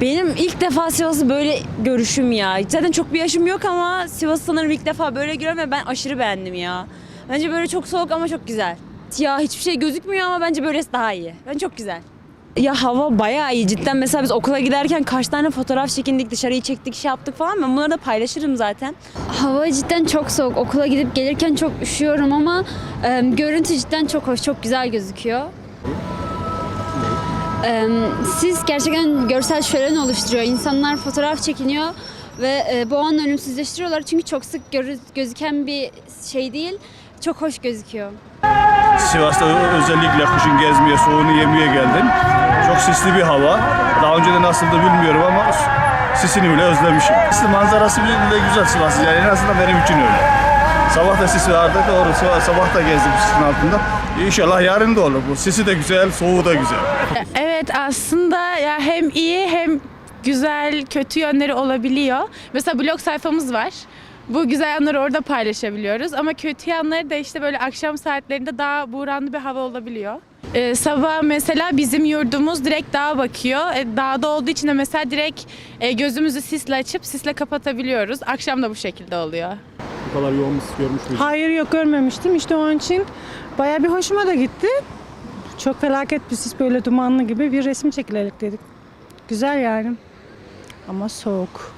Benim ilk defa Sivas'ı böyle görüşüm ya. Zaten çok bir yaşım yok ama Sivas'ı sanırım ilk defa böyle görüyorum ve ben aşırı beğendim ya. Bence böyle çok soğuk ama çok güzel. Ya hiçbir şey gözükmüyor ama bence böylesi daha iyi. Ben çok güzel. Ya hava bayağı iyi cidden. Mesela biz okula giderken kaç tane fotoğraf çekindik, dışarıyı çektik, şey yaptık falan. Ben bunları da paylaşırım zaten. Hava cidden çok soğuk. Okula gidip gelirken çok üşüyorum ama e, görüntü cidden çok hoş, çok güzel gözüküyor. Siz gerçekten görsel şölen oluşturuyor. İnsanlar fotoğraf çekiniyor ve e, bu anı ölümsüzleştiriyorlar. Çünkü çok sık görü- gözüken bir şey değil. Çok hoş gözüküyor. Sivas'ta özellikle kışın gezmeye, soğuğunu yemeye geldim. Çok sisli bir hava. Daha önce de nasıldı bilmiyorum ama sisini bile özlemişim. Sisli manzarası bile güzel Sivas. Yani en azından benim için öyle. Sabah da sis vardı doğru. Sabah- Sabah da gezdim sisin altında. İnşallah yarın da olur bu. Sisi de güzel, soğuğu da güzel. Evet aslında ya hem iyi hem güzel kötü yönleri olabiliyor. Mesela blog sayfamız var. Bu güzel yanları orada paylaşabiliyoruz ama kötü yanları da işte böyle akşam saatlerinde daha buğranlı bir hava olabiliyor. Ee, sabah mesela bizim yurdumuz direkt dağa bakıyor. E, dağda olduğu için de mesela direkt e, gözümüzü sisle açıp sisle kapatabiliyoruz. Akşam da bu şekilde oluyor. Bu kadar yoğun bir sis görmüş müydün? Hayır yok görmemiştim. İşte onun için baya bir hoşuma da gitti. Çok felaket bir sis böyle dumanlı gibi bir resim çekilelim dedik. Güzel yani. Ama soğuk.